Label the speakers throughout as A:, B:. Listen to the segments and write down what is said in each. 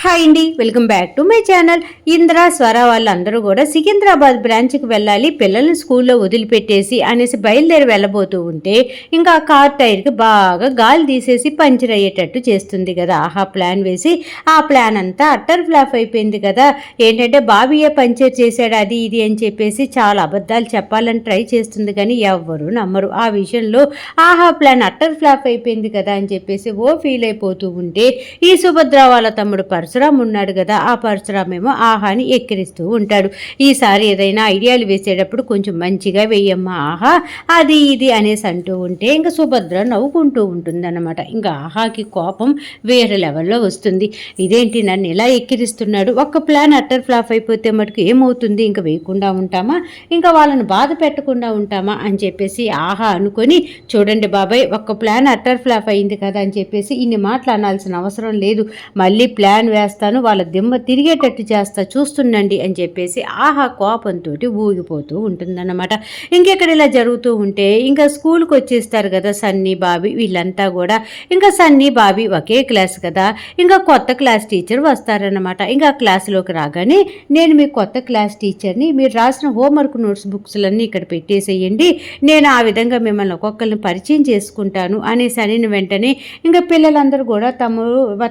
A: Hi అండి welcome back to my channel Indra Swara వాళ్ళందరూ కూడా సికింద్రాబాద్ బ్రాంచ్కి వెళ్ళాలి పిల్లల్ని స్కూల్లో వదిలిపెట్టేసి అనేసి బయలుదేరి వెళ్ళబోతూ ఉంటే ఇంకా ఆ కార్ టైర్కి బాగా గాలి తీసేసి పంచర్ అయ్యేటట్టు చేస్తుంది కదా. ఆహా ప్లాన్ వేసి ఆ ప్లాన్ అంతా అట్టర్ ఫ్లాప్ అయిపోయింది కదా. ఏంటంటే బాబీయే పంచర్ చేశాడు అది ఇది అని చెప్పేసి చాలా అబద్ధాలు చెప్పాలని ట్రై చేస్తుంది కానీ ఎవ్వరు నమ్మరు. ఆ విషయంలో ఆహా ప్లాన్ అట్టర్ ఫ్లాప్ అయిపోయింది కదా అని చెప్పేసి ఓ ఫీల్ అయిపోతూ ఉంటే ఈ సుభద్ర వాళ్ళ తమ్ముడు పరశురాం ఉన్నాడు కదా ఆ పరశురాం ఏమో ఆహాని ఎక్కిరిస్తూ ఉంటాడు. ఈసారి ఏదైనా ఐడియాలు వేసేటప్పుడు కొంచెం మంచిగా వేయమ్మా ఆహా అది ఇది అనేసి అంటూ ఉంటే ఇంకా సుభద్ర నవ్వుకుంటూ ఉంటుందన్నమాట. ఇంకా ఆహాకి కోపం వేరే లెవెల్లో వస్తుంది. ఇదేంటి నన్ను ఎలా ఎక్కిరిస్తున్నాడు? ఒక్క ప్లాన్ అట్టర్ ఫ్లాప్ అయిపోతే మటుకు ఏమవుతుంది? ఇంకా వేయకుండా ఉంటామా? ఇంకా వాళ్ళని బాధ పెట్టకుండా ఉంటామా? అని చెప్పేసి ఆహా అనుకొని చూడండి బాబాయ్ ఒక్క ప్లాన్ అట్టర్ ఫ్లాప్ అయింది కదా అని చెప్పేసి ఇన్ని మాటలు అనాల్సిన అవసరం లేదు. మళ్ళీ ప్లాన్ వేస్తాను వాళ్ళ దిమ్మ తిరిగేటట్టు చేస్తా చూస్తుండండి అని చెప్పేసి ఆహా కోపంతో ఊగిపోతూ ఉంటుందన్నమాట. ఇంకెక్కడ ఇలా జరుగుతూ ఉంటే ఇంకా స్కూల్కి వచ్చేస్తారు కదా సన్నీ బాబీ వీళ్ళంతా కూడా. ఇంకా సన్నీ బాబీ ఒకే క్లాస్ కదా. ఇంకా కొత్త క్లాస్ టీచర్ వస్తారన్నమాట. ఇంకా క్లాసులోకి రాగానే నేను మీ కొత్త క్లాస్ టీచర్ని మీరు రాసిన హోంవర్క్ నోట్స్ బుక్స్లన్నీ ఇక్కడ పెట్టేసేయండి. నేను ఆ విధంగా మిమ్మల్ని ఒక్కొక్కరిని పరిచయం చేసుకుంటాను అనేసి అని వెంటనే ఇంకా పిల్లలందరూ కూడా తమ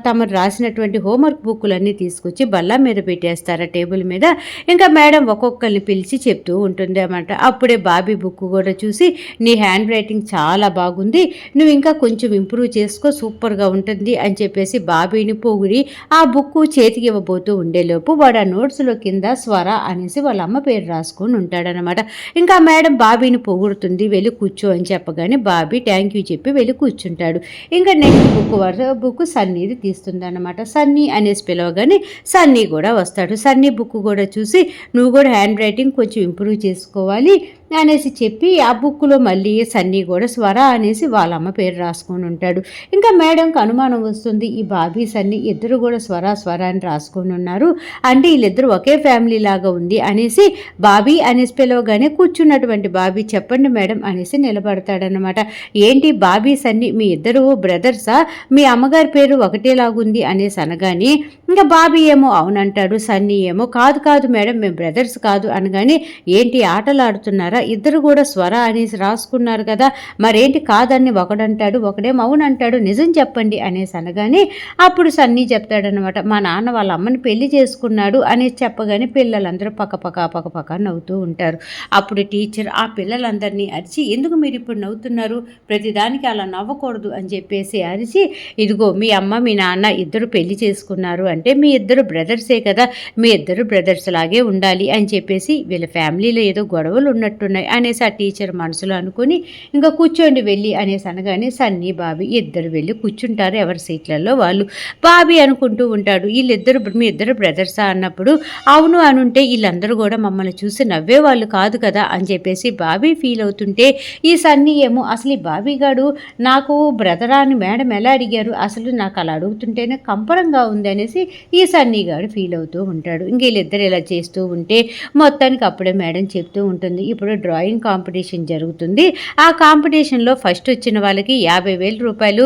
A: తమరు రాసినటువంటి హోంవర్క్ బుక్కులన్నీ తీసుకొచ్చి బల్ల మీద పెట్టేస్తారు టేబుల్ మీద. ఇంకా మేడం ఒక్కొక్కరిని పిలిచి చెప్తూ ఉంటుంది అనమాట అప్పుడే బాబీ బుక్ కూడా చూసి నీ హ్యాండ్ రైటింగ్ చాలా బాగుంది. నువ్వు ఇంకా కొంచెం ఇంప్రూవ్ చేసుకో సూపర్గా ఉంటుంది అని చెప్పేసి బాబీని పొగిడి ఆ బుక్ చేతికి ఇవ్వబోతూ ఉండేలోపు వాడు ఆ నోట్స్లో కింద స్వర అనేసి వాళ్ళ అమ్మ పేరు రాసుకొని ఉంటాడనమాట ఇంకా మేడం బాబీని పొగుడుతుంది వెళ్ళి కూర్చో అని చెప్పగానే బాబీ థ్యాంక్ యూ చెప్పి వెళ్ళి కూర్చుంటాడు. ఇంకా నెక్స్ట్ బుక్ వరుస బుక్ సన్నీది తీస్తుంది అనమాట సన్నీ అనేసి పిలవగానే సన్నీ కూడా వస్తాడు. సన్నీ బుక్ కూడా చూసి నువ్వు కూడా హ్యాండ్ రైటింగ్ కొంచెం ఇంప్రూవ్ చేసుకోవాలి. అనేసి చెప్పి ఆ బుక్లో మళ్ళీ సన్నీ కూడా స్వర అనేసి వాళ్ళ అమ్మ పేరు రాసుకొని ఉంటాడు. ఇంకా మేడంకి అనుమానం వస్తుంది ఈ బాబీ సన్నీ ఇద్దరు కూడా స్వర స్వర అని రాసుకొని ఉన్నారు. అంటే వీళ్ళిద్దరు ఒకే ఫ్యామిలీ లాగా ఉంది అనేసి బాబీ అనేసి పిలవగానే కూర్చున్నటువంటి బాబీ చెప్పండి మేడం అనేసి నిలబడతాడనమాట ఏంటి బాబీ సన్నీ మీ ఇద్దరు బ్రదర్సా? మీ అమ్మగారి పేరు ఒకటేలాగుంది అనేసి అనగానే ఇంకా బాబీ ఏమో అవునంటాడు సన్నీ ఏమో కాదు కాదు మేడం మేము బ్రదర్స్ కాదు అనగానే ఏంటి ఆటలు ఆడుతున్నారా ఇద్దరు కూడా స్వర అనేసి రాసుకున్నారు కదా. మరేంటి కాదని ఒకడంటాడు ఒకడేమో అంటాడు నిజం చెప్పండి అనేసి అనగానే అప్పుడు సన్నీ చెప్తాడనమాట మా నాన్న వాళ్ళ అమ్మని పెళ్ళి చేసుకున్నాడు అనేసి చెప్పగానే పిల్లలందరూ పక్కపక్క పక్కపక్క నవ్వుతూ ఉంటారు. అప్పుడు టీచర్ ఆ పిల్లలందరినీ అరిచి ఎందుకు మీరు ఇప్పుడు నవ్వుతున్నారు? ప్రతిదానికి అలా నవ్వకూడదు అని చెప్పేసి అరిచి ఇదిగో మీ అమ్మ మీ నాన్న ఇద్దరు పెళ్ళి చేసుకున్నారు అంటే మీ ఇద్దరు బ్రదర్సే కదా మీ ఇద్దరు బ్రదర్స్ లాగే ఉండాలి అని చెప్పేసి వీళ్ళ ఫ్యామిలీలో ఏదో గొడవలు ఉన్నట్టు ఉన్నాయి అనేసి ఆ టీచర్ మనసులో అనుకుని ఇంకా కూర్చోండి వెళ్ళి అనేసి అనగానే సన్నీ బాబీ ఇద్దరు వెళ్ళి కూర్చుంటారు. ఎవరి సీట్లలో వాళ్ళు. బాబీ అనుకుంటూ ఉంటాడు వీళ్ళిద్దరు మీ ఇద్దరు బ్రదర్సా అన్నప్పుడు అవును అనుంటే వీళ్ళందరూ కూడా మమ్మల్ని చూసి నవ్వేవాళ్ళు కాదు కదా అని చెప్పేసి బాబీ ఫీల్ అవుతుంటే ఈ సన్నీ ఏమో అసలు ఈ బాబీ గాడు నాకు బ్రదరా అని మేడం ఎలా అడిగారు? అసలు నాకు అలా అడుగుతుంటేనే కంపరంగా ఉంది అనేసి ఈ సన్నీ గాడు ఫీల్ అవుతూ ఉంటాడు. ఇంక వీళ్ళిద్దరు ఇలా చేస్తూ ఉంటే మొత్తానికి అప్పుడే మేడం చెప్తూ ఉంటుంది ఇప్పుడు డ్రాయింగ్ కాంపిటీషన్ జరుగుతుంది. ఆ కాంపిటీషన్లో ఫస్ట్ వచ్చిన వాళ్ళకి యాభై వేల రూపాయలు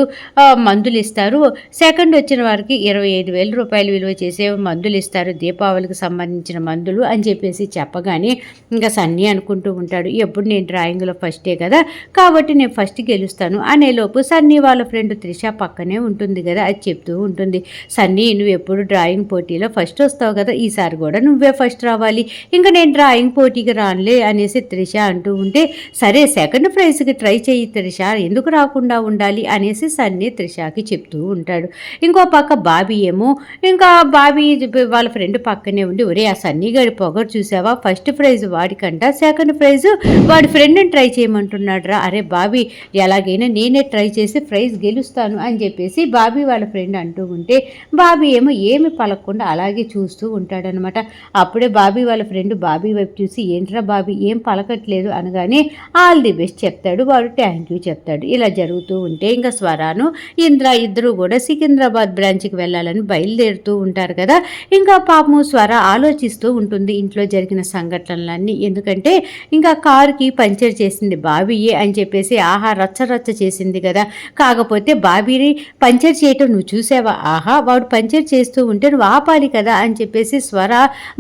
A: మందులు ఇస్తారు. సెకండ్ వచ్చిన వారికి ఇరవై ఐదు వేల రూపాయలు విలువ చేసే మందులు ఇస్తారు. దీపావళికి సంబంధించిన మందులు అని చెప్పేసి చెప్పగానే ఇంకా సన్నీ అనుకుంటూ ఉంటాడు ఎప్పుడు నేను డ్రాయింగ్లో ఫస్టే కదా? కాబట్టి నేను ఫస్ట్ గెలుస్తాను. అనేలోపు సన్నీ వాళ్ళ ఫ్రెండ్ త్రిష పక్కనే ఉంటుంది కదా అది చెప్తూ ఉంటుంది సన్నీ నువ్వు ఎప్పుడు డ్రాయింగ్ పోటీలో ఫస్ట్ వస్తావు కదా? ఈసారి కూడా నువ్వే ఫస్ట్ రావాలి. ఇంకా నేను డ్రాయింగ్ పోటీకి రానులే అనేసి త్రిష అంటూ ఉంటే సరే సెకండ్ ప్రైజ్కి ట్రై చేయి త్రిష ఎందుకు రాకుండా ఉండాలి అనేసి సన్నీ త్రిషకి చెప్తూ ఉంటాడు. ఇంకో పక్క బాబీ ఏమో ఇంకా బాబీ వాళ్ళ ఫ్రెండ్ పక్కనే ఉండి ఒరే ఆ సన్నీ గారి పొగరు చూసావా? ఫస్ట్ ప్రైజ్ వాడికంట సెకండ్ ప్రైజ్ వాడి ఫ్రెండ్ని ట్రై చేయమంటున్నాడు రా అరే బాబీ ఎలాగైనా నేనే ట్రై చేసి ప్రైజ్ గెలుస్తాను అని చెప్పేసి బాబీ వాళ్ళ ఫ్రెండ్ అంటూ ఉంటే బాబీ ఏమో ఏమి పలకకుండా అలాగే చూస్తూ ఉంటాడనమాట. అప్పుడే బాబీ వాళ్ళ ఫ్రెండ్ బాబీ వైపు చూసి ఏంట్రా బాబీ ఏం పలక దొరకట్లేదు అనగానే ఆల్ ది బెస్ట్ చెప్తాడు వాడు థ్యాంక్ యూ చెప్తాడు. ఇలా జరుగుతూ ఉంటే ఇంకా స్వరాను ఇంద్ర ఇద్దరు కూడా సికింద్రాబాద్ బ్రాంచ్కి వెళ్ళాలని బయలుదేరుతూ ఉంటారు కదా. ఇంకా పాపము స్వర ఆలోచిస్తూ ఉంటుంది ఇంట్లో జరిగిన సంఘటనలన్నీ. ఎందుకంటే ఇంకా కారుకి పంచర్ చేసింది బాబీయే అని చెప్పేసి ఆహా రచ్చ రచ్చ చేసింది కదా. కాకపోతే బాబీని పంచర్ చేయటం నువ్వు చూసావా? ఆహా వాడు పంచర్ చేస్తూ ఉంటే నువ్వు ఆపాలి కదా అని చెప్పేసి స్వర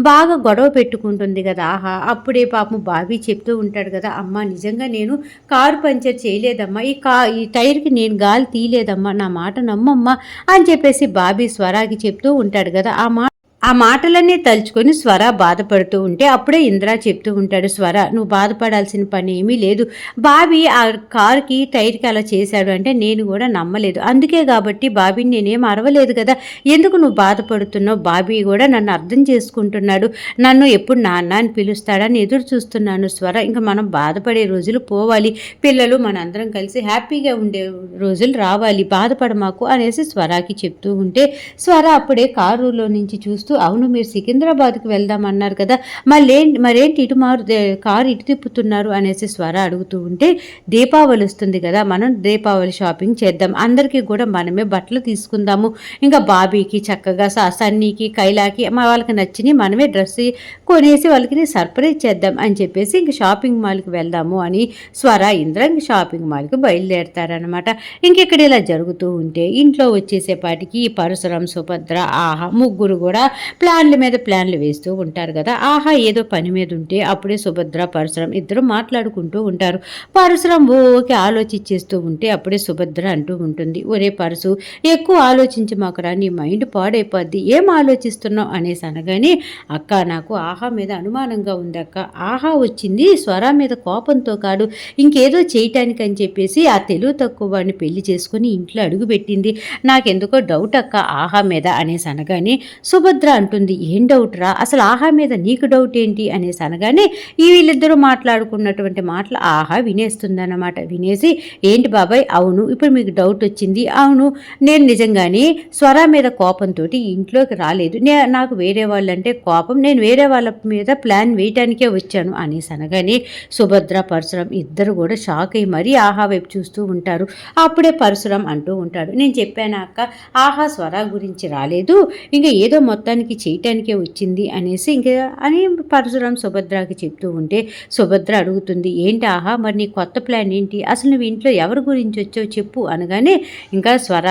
A: బాగా గొడవ పెట్టుకుంటుంది కదా. ఆహా అప్పుడే పాపం బాబీ చెప్తూ ఉంటాడు కదా అమ్మ నిజంగా నేను కారు పంచర్ చేయలేదమ్మా ఈ కా ఈ టైర్కి నేను గాలి తీయలేదమ్మా నా మాట నమ్మమ్మా అని చెప్పేసి బాబీ స్వరాకి చెప్తూ ఉంటాడు కదా ఆ మాట ఆ మాటలన్నీ తలుచుకొని స్వర బాధపడుతూ ఉంటే అప్పుడే ఇంద్ర చెప్తూ ఉంటాడు స్వర నువ్వు బాధపడాల్సిన పని ఏమీ లేదు. బాబీ ఆ కారుకి టైర్కి అలా చేశాడు అంటే నేను కూడా నమ్మలేదు. అందుకే కాబట్టి బాబీని నేనేం అరవలేదు కదా. ఎందుకు నువ్వు బాధపడుతున్నావు? బాబీ కూడా నన్ను అర్థం చేసుకుంటున్నాడు. నన్ను ఎప్పుడు నాన్న అని పిలుస్తాడని ఎదురు చూస్తున్నాను స్వర. ఇంకా మనం బాధపడే రోజులు పోవాలి. పిల్లలు మనందరం కలిసి హ్యాపీగా ఉండే రోజులు రావాలి. బాధపడమాకు అనేసి స్వరాకి చెప్తూ ఉంటే స్వర అప్పుడే కారులో నుంచి చూస్తూ అవును మీరు సికింద్రాబాద్కి వెళ్దాం అన్నారు కదా మళ్ళీ మరేంటి ఇటు మారు కారు ఇటు తిప్పుతున్నారు అనేసి స్వర అడుగుతూ ఉంటే దీపావళి వస్తుంది కదా మనం దీపావళి షాపింగ్ చేద్దాం అందరికీ కూడా మనమే బట్టలు తీసుకుందాము. ఇంకా బాబీకి చక్కగా స- సన్నీకి కైలాకి వాళ్ళకి నచ్చినవి మనమే డ్రెస్ కొనేసి వాళ్ళకి సర్ప్రైజ్ చేద్దాం అని చెప్పేసి ఇంక షాపింగ్ మాల్కి వెళ్దాము అని స్వర ఇంద్ర ఇంక షాపింగ్ మాల్కి బయలుదేరతారనమాట ఇంకెక్కడ ఇలా జరుగుతూ ఉంటే ఇంట్లో వచ్చేసేపాటికి ఈ పరశురం సుభద్ర ఆహా ముగ్గురు కూడా ప్లాన్ల మీద ప్లాన్లు వేస్తూ ఉంటారు కదా. ఆహా ఏదో పని మీద ఉంటే అప్పుడే సుభద్ర పరశురం ఇద్దరు మాట్లాడుకుంటూ ఉంటారు. పరశురం ఓకే ఆలోచించేస్తూ ఉంటే అప్పుడే సుభద్ర అంటూ ఉంటుంది. ఒరే పరశు ఎక్కువ ఆలోచించి మాకురా నీ మైండ్ పాడైపోద్ది. ఏం ఆలోచిస్తున్నావు? అనేసి అనగానే అక్క నాకు ఆహా మీద అనుమానంగా ఉంది అక్క. ఆహా వచ్చింది స్వర మీద కోపంతో కాడు ఇంకేదో చేయటానికి అని చెప్పేసి ఆ తెలుగు తక్కువ వాడిని పెళ్ళి చేసుకుని ఇంట్లో అడుగుపెట్టింది. నాకెందుకో డౌట్ అక్క ఆహా మీద అనేసి అనగానే సుభద్ర అంటుంది ఏం డౌట్ రా? అసలు ఆహా మీద నీకు డౌట్ ఏంటి? అనేసి అనగానే ఈ వీళ్ళిద్దరూ మాట్లాడుకున్నటువంటి మాటలు ఆహా వినేస్తుందన్నమాట. వినేసి ఏంటి బాబాయ్? అవును ఇప్పుడు మీకు డౌట్ వచ్చింది. అవును నేను నిజంగానే స్వర మీద కోపంతో ఇంట్లోకి రాలేదు. నే నాకు వేరే వాళ్ళంటే కోపం. నేను వేరే వాళ్ళ మీద ప్లాన్ వేయటానికే వచ్చాను. అనేసి అనగానే సుభద్ర పరశురం ఇద్దరు కూడా షాక్ అయ్యి మరీ ఆహా వైపు చూస్తూ ఉంటారు. అప్పుడే పరశురం అంటూ ఉంటాడు నేను చెప్పాను అక్క? ఆహా స్వర గురించి రాలేదు. ఇంకా ఏదో మొత్తానికి చేయటానికే వచ్చింది అనేసి ఇంకా అని పరశురాం సుభద్రకి చెప్తూ ఉంటే సుభద్ర అడుగుతుంది ఏంటి ఆహా మరి నీ కొత్త ప్లాన్ ఏంటి? అసలు నువ్వు ఇంట్లో ఎవరి గురించి వచ్చావు చెప్పు అనగానే ఇంకా స్వర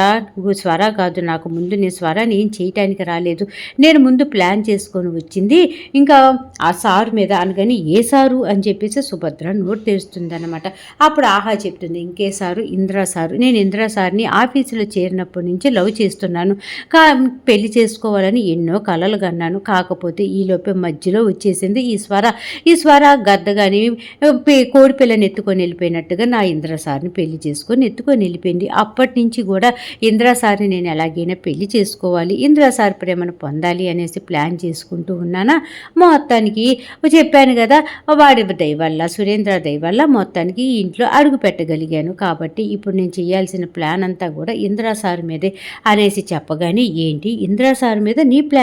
A: స్వర కాదు నాకు ముందు నేను స్వరాన్ని ఏం చేయటానికి రాలేదు. నేను ముందు ప్లాన్ చేసుకొని వచ్చింది. ఇంకా ఆ సారు మీద అనగానే ఏ సారు? అని చెప్పేసి సుభద్ర నోట్ తెరుస్తుంది అనమాట అప్పుడు ఆహా చెప్తుంది ఇంకే సారు? ఇందిరా సారు? నేను ఇందిరా సార్ని ఆఫీసులో చేరినప్పటి నుంచి లవ్ చేస్తున్నాను. కా పెళ్ళి చేసుకోవాలని ఎన్నో కలలు కన్నాను. కాకపోతే ఈలోపే మధ్యలో వచ్చేసింది ఈ స్వర. ఈ స్వర గద్దగాని పే- కోడి పిల్లని ఎత్తుకొని వెళ్ళిపోయినట్టుగా నా ఇంద్ర సార్ని పెళ్ళి చేసుకొని ఎత్తుకొని వెళ్ళిపోయింది. అప్పటి నుంచి కూడా ఇంద్ర సార్ని నేను ఎలాగైనా పెళ్ళి చేసుకోవాలి. ఇంద్రా సార్ ప్రేమను పొందాలి అనేసి ప్లాన్ చేసుకుంటూ ఉన్నానా? మొత్తానికి చెప్పాను కదా వాడి దయవల్ల సురేంద్ర దయవల్ల మొత్తానికి ఈ ఇంట్లో అడుగు పెట్టగలిగాను. కాబట్టి ఇప్పుడు నేను చేయాల్సిన ప్లాన్ అంతా కూడా ఇంద్రా సార్ మీదే అనేసి చెప్పగానే ఏంటి? ఇంద్ర సార్ మీద నీ ప్లాన్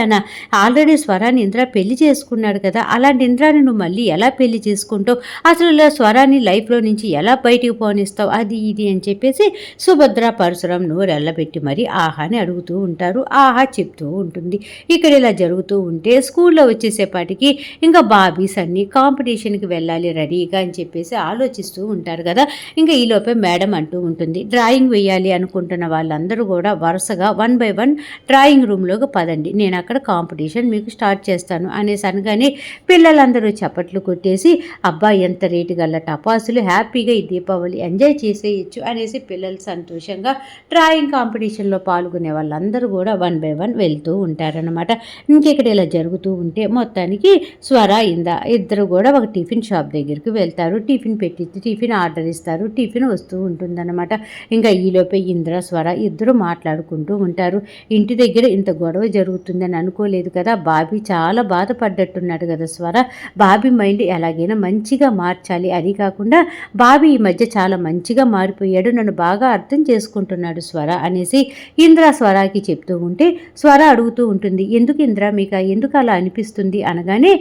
A: ఆల్రెడీ స్వరాన్ని ఇంద్ర పెళ్ళి చేసుకున్నాడు కదా అలాంటి ఇంద్రాన్ని నువ్వు మళ్ళీ ఎలా పెళ్ళి చేసుకుంటావు? అసలు ఇలా స్వరాన్ని లైఫ్లో నుంచి ఎలా బయటికి పోనిస్తావు? అది ఇది అని చెప్పేసి సుభద్ర పరశురం నోరెల్లబెట్టి మరి ఆహాని అడుగుతూ ఉంటారు. ఆహా చెప్తూ ఉంటుంది. ఇక్కడ ఇలా జరుగుతూ ఉంటే స్కూల్లో వచ్చేసేపాటికి ఇంకా బాబీస్ అన్ని కాంపిటీషన్కి వెళ్ళాలి రెడీగా అని చెప్పేసి ఆలోచిస్తూ ఉంటారు కదా. ఇంకా ఈలోపే మేడం అంటూ ఉంటుంది. డ్రాయింగ్ వేయాలి అనుకుంటున్న వాళ్ళందరూ కూడా వరుసగా వన్ బై వన్ డ్రాయింగ్ రూమ్లోకి పదండి. నేను అక్కడ కాంపిటీషన్ మీకు స్టార్ట్ చేస్తాను అనేసి అనగానే పిల్లలందరూ చప్పట్లు కొట్టేసి అబ్బా ఎంత రేటు గల టపాసులు హ్యాపీగా ఈ దీపావళి ఎంజాయ్ చేసేయచ్చు అనేసి పిల్లలు సంతోషంగా డ్రాయింగ్ కాంపిటీషన్లో పాల్గొనే వాళ్ళందరూ కూడా వన్ బై వన్ వెళ్తూ ఉంటారనమాట ఇంకెక్కడ ఇలా జరుగుతూ ఉంటే మొత్తానికి స్వర ఇంద ఇద్దరు కూడా ఒక టిఫిన్ షాప్ దగ్గరికి వెళ్తారు. టిఫిన్ పెట్టి టిఫిన్ ఆర్డర్ ఇస్తారు. టిఫిన్ వస్తూ ఉంటుందన్నమాట. ఇంకా ఈలోపే ఇంద్ర స్వర ఇద్దరు మాట్లాడుకుంటూ ఉంటారు. ఇంటి దగ్గర ఇంత గొడవ జరుగుతుందని అనుకోలేదు కదా. బాబీ చాలా బాధపడ్డట్టున్నాడు కదా స్వర. బాబీ మైండ్ ఎలాగైనా మంచిగా మార్చాలి అది కాకుండా బాబీ ఈ మధ్య చాలా మంచిగా మారిపోయాడు నన్ను బాగా అర్థం చేసుకుంటున్నాడు స్వర అనేసి ఇంద్ర స్వరాకి చెప్తూ ఉంటే స్వర అడుగుతూ ఉంటుంది. ఎందుకు ఇంద్ర మీకు? ఎందుకు అలా అనిపిస్తుంది? అనగానే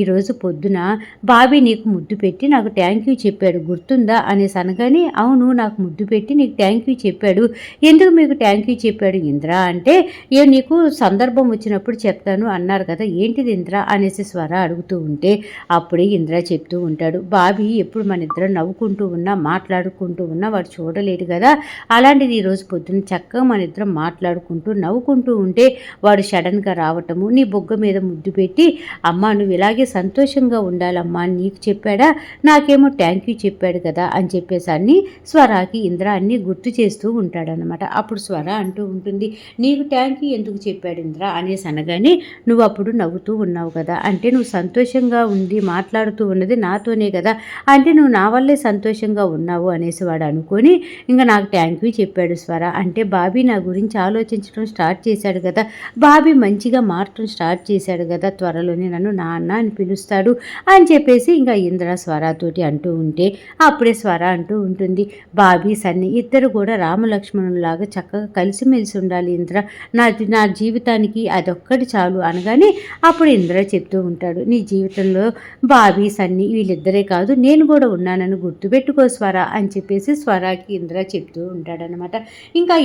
A: ఈరోజు పొద్దున బాబీ నీకు ముద్దు పెట్టి నాకు థ్యాంక్ యూ చెప్పాడు. గుర్తుందా? అనేసి అనగానే అవును నాకు ముద్దు పెట్టి నీకు థ్యాంక్ యూ చెప్పాడు. ఎందుకు మీకు థ్యాంక్ యూ చెప్పాడు ఇంద్ర? అంటే ఏ నీకు సందర్భం వచ్చినప్పుడు చెప్తాను అన్నారు కదా ఏంటిది ఇంద్ర? అనేసి స్వర అడుగుతూ ఉంటే అప్పుడే ఇంద్ర చెప్తూ ఉంటాడు బాబీ ఎప్పుడు మన ఇద్దరం నవ్వుకుంటూ ఉన్నా మాట్లాడుకుంటూ ఉన్నా వాడు చూడలేడు కదా. అలాంటిది ఈరోజు పొద్దున్న చక్కగా మన ఇద్దరం మాట్లాడుకుంటూ నవ్వుకుంటూ ఉంటే వాడు సడన్గా రావటము నీ బొగ్గ మీద ముద్దు పెట్టి అమ్మ నువ్వు ఇలాగే సంతోషంగా ఉండాలమ్మా నీకు చెప్పాడా? నాకేమో థ్యాంక్ యూ చెప్పాడు కదా అని చెప్పేసి అన్ని స్వరాకి ఇంద్ర అన్నీ గుర్తు చేస్తూ ఉంటాడనమాట అప్పుడు స్వర అంటూ ఉంటుంది నీకు థ్యాంక్ యూ ఎందుకు చెప్పాడు ఇంద్ర? అనేసి అనగానే నువ్వు అప్పుడు నవ్వుతూ ఉన్నావు కదా అంటే నువ్వు సంతోషంగా ఉండి మాట్లాడుతూ ఉన్నది నాతోనే కదా అంటే నువ్వు నా వల్లే సంతోషంగా ఉన్నావు అనేసి వాడు అనుకొని ఇంకా నాకు థ్యాంక్ యూ చెప్పాడు స్వర అంటే బాబీ నా గురించి ఆలోచించడం స్టార్ట్ చేశాడు కదా బాబీ మంచిగా మారటం స్టార్ట్ చేశాడు కదా త్వరలోనే నన్ను నాన్న అని పిలుస్తాడు అని చెప్పేసి ఇంకా ఇంద్ర స్వరాతోటి అంటూ ఉంటే అప్పుడే స్వర అంటూ ఉంటుంది బాబీ సన్ని ఇద్దరు కూడా రామలక్ష్మణులాగా చక్కగా కలిసిమెలిసి ఉండాలి ఇంద్ర నా నా జీవితానికి అదొక్కటి చాలు అనగానే అప్పుడు ఇంద్ర చెప్తూ ఉంటాడు నీ జీవితంలో బాబీ సన్ని వీళ్ళిద్దరే కాదు నేను కూడా ఉన్నానని గుర్తుపెట్టుకో స్వర అని చెప్పేసి స్వరాకి ఇంద్ర చెప్తూ ఉంటాడనమాట ఇంకా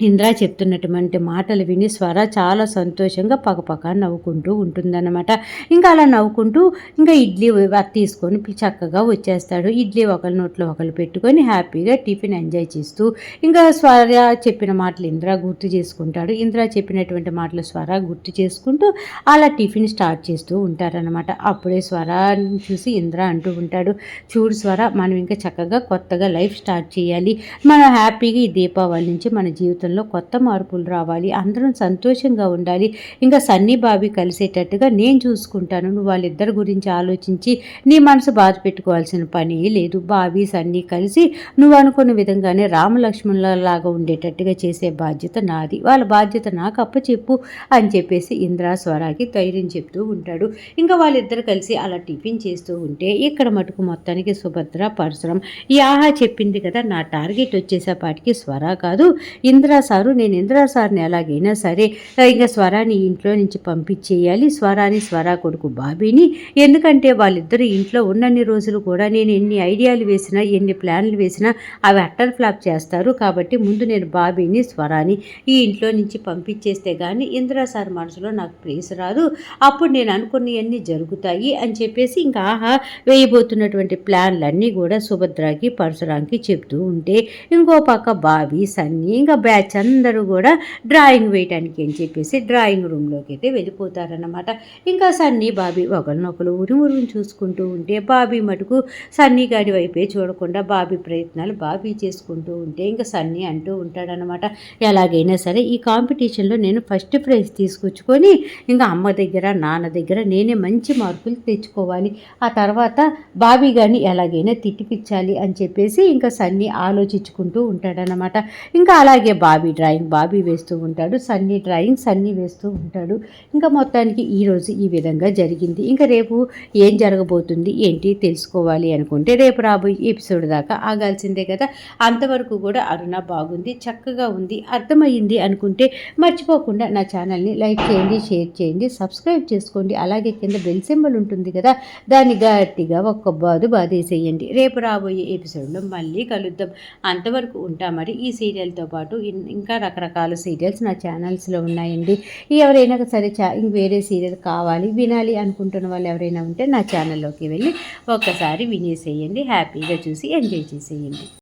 A: ఇంద్ర చెప్తున్నటువంటి మాటలు విని స్వర చాలా సంతోషంగా పకపక నవ్వుకుంటూ ఉంటుందన్నమాట. ఇంకా అలా నవ్వుకుంటూ ఇంకా ఇడ్లీ తీసుకొని చక్కగా వచ్చేస్తాడు. ఇడ్లీ ఒకరి నోట్లో ఒకరు పెట్టుకొని హ్యాపీగా టిఫిన్ ఎంజాయ్ చేస్తూ ఇంకా స్వర చెప్పిన మాటలు ఇంద్ర గుర్తు చేసుకుంటాడు. ఇంద్ర చెప్పినటువంటి మాటలు స్వర గుర్తు చేసుకుంటూ అలా టిఫిన్ స్టార్ట్ చేస్తూ ఉంటారనమాట అప్పుడే స్వర చూసి ఇంద్ర అంటూ ఉంటాడు చూడు స్వర మనం ఇంకా చక్కగా కొత్తగా లైఫ్ స్టార్ట్ చేయాలి. మనం హ్యాపీగా ఈ దీపావళి నుంచి మన జీవితం జీవితంలో కొత్త మార్పులు రావాలి అందరం సంతోషంగా ఉండాలి. ఇంకా సన్నీ బాబీ కలిసేటట్టుగా నేను చూసుకుంటాను. నువ్వు వాళ్ళిద్దరి గురించి ఆలోచించి నీ మనసు బాధ పెట్టుకోవాల్సిన పని లేదు. బాబీ సన్నీ కలిసి నువ్వు అనుకున్న విధంగానే రామలక్ష్మణులలాగా ఉండేటట్టుగా చేసే బాధ్యత నాది. వాళ్ళ బాధ్యత నాకు అప్పచెప్పు అని చెప్పేసి ఇంద్రా స్వరాకి ధైర్యం చెప్తూ ఉంటాడు. ఇంకా వాళ్ళిద్దరు కలిసి అలా టిఫిన్ చేస్తూ ఉంటే ఇక్కడ మటుకు మొత్తానికి సుభద్ర పరశురం ఈ ఆహా చెప్పింది కదా నా టార్గెట్ వచ్చేసేపాటికి స్వర కాదు. ఇంద్ర ఇందిరా సారు నేను ఇందిరా సార్ని ఎలాగైనా సరే ఇంకా స్వరాని ఇంట్లో నుంచి పంపించేయాలి. స్వరాని స్వరా కొడుకు బాబీని. ఎందుకంటే వాళ్ళిద్దరు ఇంట్లో ఉన్నన్ని రోజులు కూడా నేను ఎన్ని ఐడియాలు వేసినా ఎన్ని ప్లాన్లు వేసినా అవి అట్టర్ ఫ్లాప్ చేస్తారు. కాబట్టి ముందు నేను బాబీని స్వరాని ఈ ఇంట్లో నుంచి పంపించేస్తే కానీ ఇందిరా సార్ మనసులో నాకు ప్రేస్ రాదు. అప్పుడు నేను అనుకున్నవన్నీ జరుగుతాయి అని చెప్పేసి ఇంకా ఆహా వేయబోతున్నటువంటి ప్లాన్లన్నీ కూడా సుభద్రకి పరశురాంకి చెప్తూ ఉంటే ఇంకో పక్క బాబీ సన్నీ ఇంకా బ్యాచ్ బ్యాచ్ అందరూ కూడా డ్రాయింగ్ వేయటానికి అని చెప్పేసి డ్రాయింగ్ రూమ్లోకి అయితే వెళ్ళిపోతారన్నమాట. ఇంకా సన్నీ బాబీ ఒకరినొకరు ఉరుమురుని చూసుకుంటూ ఉంటే బాబీ మటుకు సన్నీ గాడి వైపే చూడకుండా బాబీ ప్రయత్నాలు బాబీ చేసుకుంటూ ఉంటే ఇంకా సన్నీ అంటూ ఉంటాడనమాట ఎలాగైనా సరే ఈ కాంపిటీషన్లో నేను ఫస్ట్ ప్రైజ్ తీసుకొచ్చుకొని ఇంకా అమ్మ దగ్గర నాన్న దగ్గర నేనే మంచి మార్కులు తెచ్చుకోవాలి. ఆ తర్వాత బాబీ గారిని ఎలాగైనా తిట్టిపించాలి అని చెప్పేసి ఇంకా సన్నీ ఆలోచించుకుంటూ ఉంటాడనమాట ఇంకా అలాగే బాబీ బాబీ డ్రాయింగ్ బాబీ వేస్తూ ఉంటాడు సన్నీ డ్రాయింగ్ సన్నీ వేస్తూ ఉంటాడు. ఇంకా మొత్తానికి ఈరోజు ఈ విధంగా జరిగింది. ఇంకా రేపు ఏం జరగబోతుంది ఏంటి తెలుసుకోవాలి అనుకుంటే రేపు రాబోయే ఎపిసోడ్ దాకా ఆగాల్సిందే కదా. అంతవరకు కూడా అరుణ బాగుంది చక్కగా ఉంది అర్థమయ్యింది అనుకుంటే మర్చిపోకుండా నా ఛానల్ని లైక్ చేయండి షేర్ చేయండి సబ్స్క్రైబ్ చేసుకోండి. అలాగే కింద బెల్ సింబల్ ఉంటుంది కదా దాన్ని గట్టిగా ఒక్క బాదు బాధేసేయండి రేపు రాబోయే ఎపిసోడ్లో మళ్ళీ కలుద్దాం. అంతవరకు ఉంటా మరి ఈ సీరియల్తో పాటు ఇంకా రకరకాల సీరియల్స్ నా ఛానల్స్లో ఉన్నాయండి. ఎవరైనా సరే చా ఇంక వేరే సీరియల్ కావాలి వినాలి అనుకుంటున్న వాళ్ళు ఎవరైనా ఉంటే నా ఛానల్లోకి వెళ్ళి ఒక్కసారి వినేసేయండి. హ్యాపీగా చూసి ఎంజాయ్ చేసేయండి.